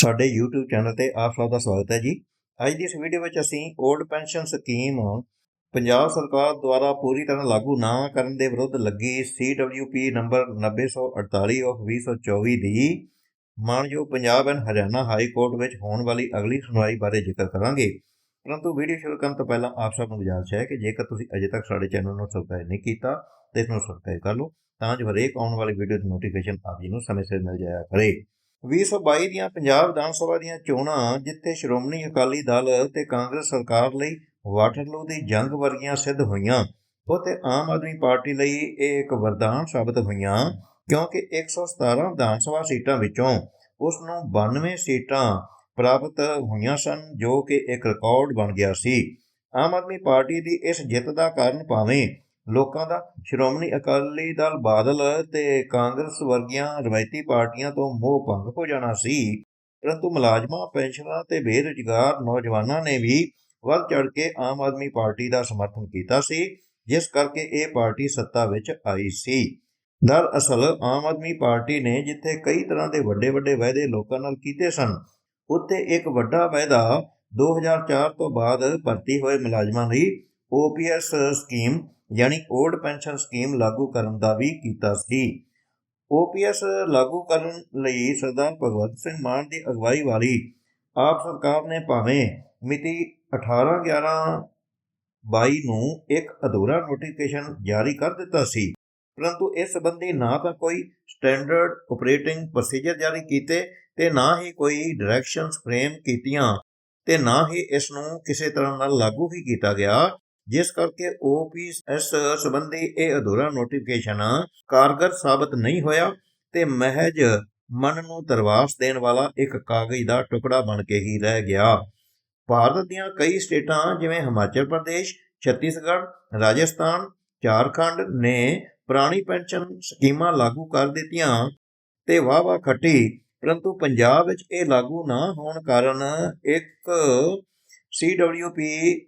ਸਾਡੇ YouTube channel ਤੇ ਆਪ ਸਭ ਦਾ ਸਵਾਗਤ ਹੈ ਜੀ। ਅੱਜ ਦੀ ਇਸ ਵੀਡੀਓ ਵਿੱਚ ਅਸੀਂ 올ਡ ਪੈਨਸ਼ਨ ਸਕੀਮ ਪੰਜਾਬ ਸਰਕਾਰ ਦੁਆਰਾ ਪੂਰੀ ਤਰ੍ਹਾਂ ਲਾਗੂ ਨਾ ਕਰਨ ਦੇ ਵਿਰੁੱਧ ਲੱਗੀ CWP ਨੰਬਰ 9048 ਆਫ 2024 ਦੀ। ਮਾਨਯੋਗ Punjab and Haryana high court ਵਿੱਚ ਹੋਣ ਵਾਲੀ ਅਗਲੀ ਸੁਣਵਾਈ ਬਾਰੇ ਜ਼ਿਕਰ ਕਰਾਂਗੇ। ਪਰੰਤੂ ਵੀਡੀਓ ਸ਼ੁਰੂ ਕਰਨ ਤੋਂ ਪਹਿਲਾਂ ਆਪ ਸਭ ਨੂੰ ਗੁਜ਼ਾਰਿਸ਼ ਹੈ ਕਿ ਜੇਕਰ ਤੁਸੀਂ ਅਜੇ ਤੱਕ ਸਾਡੇ ਚੈਨਲ ਨੂੰ ਸਬਸਕ੍ਰਾਈਬ ਨਹੀਂ ਕੀਤਾ, ਤਾਂ ਇਸ ਨੂੰ ਸਬਸਕ੍ਰਾਈਬ ਕਰ ਲਓ, ਤਾਂ ਜੋ ਹਰੇਕ ਆਉਣ ਵਾਲੀ ਵੀਡੀਓ ਦੀ ਨੋਟੀਫਿਕੇਸ਼ਨ ਆਪ ਜੀ ਨੂੰ ਸਮੇਂ ਸਿਰ ਮਿਲ ਜਾਇਆ ਕਰੇ। 2022 ਦੀਆਂ ਪੰਜਾਬ ਵਿਧਾਨ ਸਭਾ ਦੀਆਂ ਚੋਣਾਂ ਜਿੱਥੇ ਸ਼੍ਰੋਮਣੀ ਅਕਾਲੀ ਦਲ ਤੇ ਕਾਂਗਰਸ ਸਰਕਾਰ ਲਈ ਵਾਟਰਲੂ ਦੀ ਜੰਗ ਵਰਗੀਆਂ ਸਿੱਧ ਹੋਈਆਂ, ਉੱਥੇ ਆਮ ਆਦਮੀ ਪਾਰਟੀ ਲਈ ਇਹ ਇੱਕ ਵਰਦਾਨ ਸਾਬਤ ਹੋਈਆਂ ਕਿਉਂਕਿ 117 ਵਿਧਾਨ ਸਭਾ ਸੀਟਾਂ ਵਿੱਚੋਂ ਉਸ ਨੂੰ 92 ਸੀਟਾਂ ਪ੍ਰਾਪਤ ਹੋਈਆਂ ਸਨ, ਜੋ ਕਿ ਇੱਕ ਰਿਕਾਰਡ ਬਣ ਗਿਆ ਸੀ। ਆਮ ਆਦਮੀ ਪਾਰਟੀ ਦੀ ਇਸ ਜਿੱਤ ਦਾ ਕਾਰਨ ਭਾਵੇਂ ਲੋਕਾਂ ਦਾ ਸ਼੍ਰੋਮਣੀ ਅਕਾਲੀ ਦਲ ਬਾਦਲ ਤੇ ਕਾਂਗਰਸ ਵਰਗੀਆਂ ਰਵਾਇਤੀ ਪਾਰਟੀਆਂ ਤੋਂ ਮੋਹ ਭੰਗ ਹੋ ਜਾਣਾ ਸੀ। ਪਰੰਤੂ ਮੁਲਾਜ਼ਮਾਂ ਪੈਨਸ਼ਨਰਾਂ ਤੇ ਬੇਰੁਜ਼ਗਾਰ ਨੌਜਵਾਨਾਂ ਨੇ ਵੀ ਵੱਧ ਚੜ ਕੇ ਆਮ ਆਦਮੀ ਪਾਰਟੀ ਦਾ ਸਮਰਥਨ ਕੀਤਾ ਸੀ, ਜਿਸ ਕਰਕੇ ਇਹ ਪਾਰਟੀ ਸੱਤਾ ਵਿੱਚ ਆਈ ਸੀ। ਦਰਅਸਲ ਆਮ ਆਦਮੀ ਪਾਰਟੀ ਨੇ ਜਿੱਥੇ ਕਈ ਤਰ੍ਹਾਂ ਦੇ ਵੱਡੇ ਵੱਡੇ ਵਾਅਦੇ ਲੋਕਾਂ ਨਾਲ ਕੀਤੇ ਸਨ, ਉੱਥੇ ਇੱਕ ਵੱਡਾ ਵਾਅਦਾ 2004 ਤੋਂ ਬਾਅਦ ਭਰਤੀ ਹੋਏ ਮੁਲਾਜ਼ਮਾਂ ਲਈ OPS ਸਕੀਮ ਯਾਨੀ ਓਲਡ ਪੈਨਸ਼ਨ ਸਕੀਮ ਲਾਗੂ ਕਰਨ ਦਾ ਵੀ ਕੀਤਾ ਸੀ। OPS ਲਾਗੂ ਕਰਨ ਲਈ ਸਰਦਾਰ ਭਗਵੰਤ ਸਿੰਘ ਮਾਨ ਦੀ ਅਗਵਾਈ ਵਾਲੀ ਆਪ ਸਰਕਾਰ ਨੇ ਭਾਵੇਂ ਮਿਤੀ 18 11 22 ਨੂੰ ਇੱਕ ਅਧੂਰਾ ਨੋਟੀਫਿਕੇਸ਼ਨ ਜਾਰੀ ਕਰ ਦਿੱਤਾ ਸੀ, ਪਰੰਤੂ ਇਸ ਸੰਬੰਧੀ ਨਾ ਤਾਂ ਕੋਈ ਸਟੈਂਡਰਡ ਆਪਰੇਟਿੰਗ ਪ੍ਰੋਸੀਜਰ ਜਾਰੀ ਕੀਤੇ ਤੇ ਨਾ ਹੀ ਕੋਈ ਡਾਇਰੈਕਸ਼ਨਸ ਫਰੇਮ ਕੀਤੀਆਂ ਤੇ ਨਾ ਹੀ ਇਸ ਨੂੰ ਕਿਸੇ ਤਰ੍ਹਾਂ ਨਾਲ ਲਾਗੂ ਹੀ ਕੀਤਾ ਗਿਆ। ਜਿਸ ਕਰਕੇ OPS ਸੰਬੰਧੀ ਇਹ ਅਧੂਰਾ ਨੋਟੀਫਿਕੇਸ਼ਨ ਕਾਰਗਰ ਸਾਬਤ ਨਹੀਂ ਹੋਇਆ ਤੇ ਮਹਿਜ ਮਨ ਨੂੰ ਤਰਵਾਸ ਦੇਣ ਵਾਲਾ ਇੱਕ ਕਾਗਜ਼ ਦਾ ਟੁਕੜਾ ਬਣ ਕੇ ਹੀ ਰਹਿ ਗਿਆ। ਭਾਰਤ ਦੀਆਂ ਕਈ ਸਟੇਟਾਂ ਜਿਵੇਂ ਹਿਮਾਚਲ ਪ੍ਰਦੇਸ਼, ਛੱਤੀਸਗੜ੍ਹ, ਰਾਜਸਥਾਨ, ਝਾਰਖੰਡ ਨੇ ਪੁਰਾਣੀ ਪੈਨਸ਼ਨ ਸਕੀਮਾਂ ਲਾਗੂ ਕਰ ਦਿੱਤੀਆਂ ਤੇ ਵਾਹ ਵਾਹ ਖੱਟੀ, ਪਰੰਤੂ ਪੰਜਾਬ ਵਿੱਚ ਇਹ ਲਾਗੂ ਨਾ ਹੋਣ ਕਾਰਨ ਇੱਕ CWP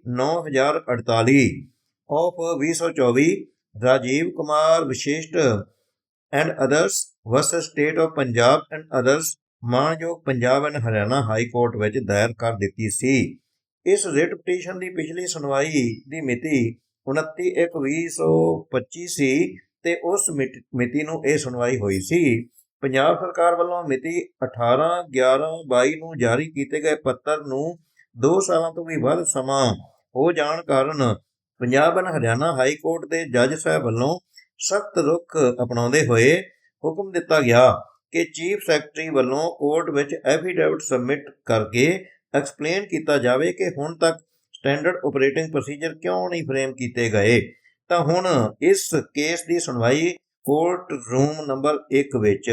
9048 of 2024 Rajiv Kumar Vashisht and others versus state of Punjab and others ਮਾਨਯੋਗ Punjab and Haryana high court ਵਿੱਚ ਦਾਇਰ ਕਰ ਦਿੱਤੀ ਸੀ। ਇਸ ਰਿਟ ਪਟੀਸ਼ਨ ਦੀ ਪਿਛਲੀ ਸੁਣਵਾਈ ਦੀ ਮਿਤੀ 29/1/2025 ਸੀ ਤੇ ਉਸ ਮਿਤ- ਮਿਤੀ ਨੂੰ ਇਹ ਸੁਣਵਾਈ ਹੋਈ ਸੀ। ਪੰਜਾਬ ਸਰਕਾਰ ਵੱਲੋਂ ਮਿਤੀ 18/11/22 ਨੂੰ ਜਾਰੀ ਕੀਤੇ ਗਏ ਪੱਤਰ ਨੂੰ 2 ਸਾਲਾਂ ਤੋਂ ਵੀ ਵੱਧ ਸਮਾਂ ਹੋ ਜਾਣ ਕਾਰਨ Punjab and Haryana high court ਦੇ ਜੱਜ ਸਾਹਿਬ ਵੱਲੋਂ ਸਖਤ ਰੁਖ ਅਪਣਾਉਂਦੇ ਹੋਏ ਹੁਕਮ ਦਿੱਤਾ ਗਿਆ ਕਿ ਚੀਫ ਸੈਕਟਰੀ ਵੱਲੋਂ ਕੋਰਟ ਵਿੱਚ ਐਫੀਡੇਵਿਟ ਸਬਮਿਟ ਕਰਕੇ ਐਕਸਪਲੇਨ ਕੀਤਾ ਜਾਵੇ ਕਿ ਹੁਣ ਤੱਕ ਸਟੈਂਡਰਡ ਆਪਰੇਟਿੰਗ ਪ੍ਰੋਸੀਜਰ ਕਿਉਂ ਨਹੀਂ ਫਰੇਮ ਕੀਤੇ ਗਏ। ਤਾਂ ਹੁਣ ਇਸ ਕੇਸ ਦੀ ਸੁਣਵਾਈ ਕੋਰਟ ਰੂਮ ਨੰਬਰ 1 ਵਿੱਚ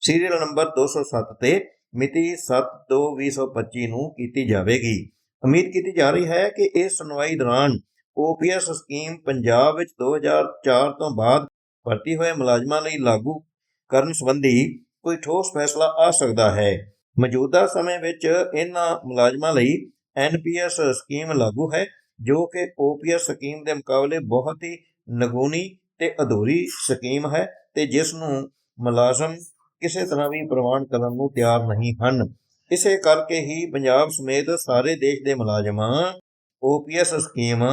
ਸੀਰੀਅਲ ਨੰਬਰ 207 ਤੇ ਮਿਤੀ 7/2/2025 ਨੂੰ ਕੀਤੀ ਜਾਵੇਗੀ। ਉਮੀਦ ਕੀਤੀ ਜਾ ਰਹੀ ਹੈ ਕਿ ਇਸ ਸੁਣਵਾਈ ਦੌਰਾਨ OPS ਸਕੀਮ ਪੰਜਾਬ ਵਿੱਚ 2004 ਤੋਂ ਬਾਅਦ ਭਰਤੀ ਹੋਏ ਮੁਲਾਜ਼ਮਾਂ ਲਈ ਲਾਗੂ ਕਰਨ ਸੰਬੰਧੀ ਕੋਈ ਠੋਸ ਫੈਸਲਾ ਆ ਸਕਦਾ ਹੈ। ਮੌਜੂਦਾ ਸਮੇਂ ਵਿੱਚ ਇਹਨਾਂ ਮੁਲਾਜ਼ਮਾਂ ਲਈ NPS ਸਕੀਮ ਲਾਗੂ ਹੈ, ਜੋ ਕਿ OPS ਸਕੀਮ ਦੇ ਮੁਕਾਬਲੇ ਬਹੁਤ ਹੀ ਨਗੂਨੀ ਤੇ ਅਧੂਰੀ ਸਕੀਮ ਹੈ ਤੇ ਜਿਸ ਨੂੰ ਮੁਲਾਜ਼ਮ ਕਿਸੇ ਤਰ੍ਹਾਂ ਵੀ ਪ੍ਰਵਾਨ ਕਰਨ ਨੂੰ ਤਿਆਰ ਨਹੀਂ ਹਨ। ਇਸੇ ਕਰਕੇ ਹੀ ਪੰਜਾਬ ਸਮੇਤ ਸਾਰੇ ਦੇਸ਼ ਦੇ ਮੁਲਾਜ਼ਮਾਂ OPS ਸਕੀਮ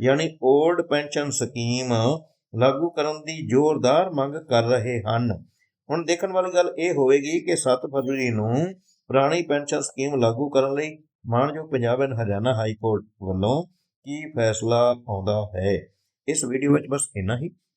ਯਾਨੀ 올ਡ ਪੈਨਸ਼ਨ ਸਕੀਮ ਲਾਗੂ ਕਰਨ ਦੀ ਜ਼ੋਰਦਾਰ ਮੰਗ ਕਰ ਰਹੇ ਹਨ। ਹੁਣ ਦੇਖਣ ਵਾਲੀ ਗੱਲ ਇਹ ਹੋਵੇਗੀ ਕਿ 7 ਫਰਵਰੀ ਨੂੰ ਪੁਰਾਣੀ ਪੈਨਸ਼ਨ ਸਕੀਮ ਲਾਗੂ ਕਰਨ ਲਈ ਮਾਨਯੋਗ Punjab and Haryana high court ਵੱਲੋਂ ਕੀ ਫੈਸਲਾ ਆਉਂਦਾ ਹੈ। ਇਸ ਵੀਡੀਓ ਵਿੱਚ ਬਸ ਇੰਨਾ ਹੀ।